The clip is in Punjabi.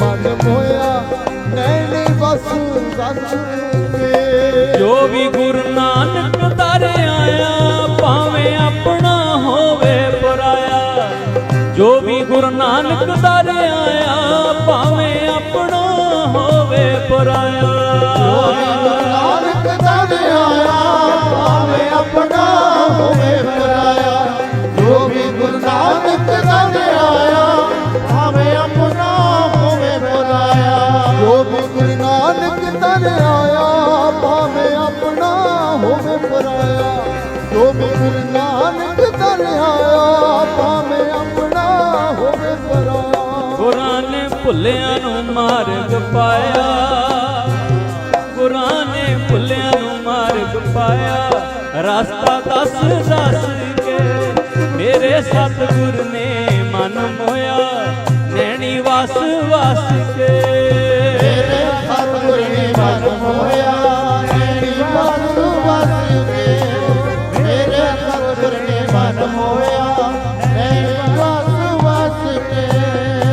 ਮਨ ਮੋਇਆ, ਨੈਣੀ ਬਸ ਰਸ ਜੋ ਵੀ ਗੁਰੂ ਨਾਨਕ ਦਰ ਆਇਆ, ਭਾਵੇਂ ਆਪਣਾ ਹੋਵੇ ਪਰਾਇਆ। ਜੋ ਵੀ ਗੁਰੂ ਨਾਨਕ ਦਰ ਆਇਆ, ਭਾਵੇਂ ਆਪਣਾ ਹੋਵੇ ਪਰਾਇਆ। ਨਾਨਕ ਆਇਆ, ਭਾਵੇਂ ਆਪਣਾ ਹੋਵੇ ਪਰਾਇਆ। ਜੋ ਵੀ ਗੁਰੂ ਨਾਨਕ ਦਰ ਆਇਆ, ਭਾਵੇਂ ਆਪਣਾ ਹੋਵੇ ਪਰਾਇਆ। ਗੁਰਾਂ ਨੇ ਭੁੱਲਿਆਂ ਨੂੰ ਮਾਰਗ ਪਾਇਆ। ਗੁਰਾਂ ਨੇ ਭੁੱਲਿਆਂ ਨੂੰ ਮਾਰਗ ਪਾਇਆ। ਰਸਤਾ ਦੱਸ ਦੱਸ ਕੇ ਮੇਰੇ ਸਤਿਗੁਰ ਨੇ ਮਨ ਮੋਇਆ। ਨੈਣੀ ਵਸ ਵਸ ਕੇ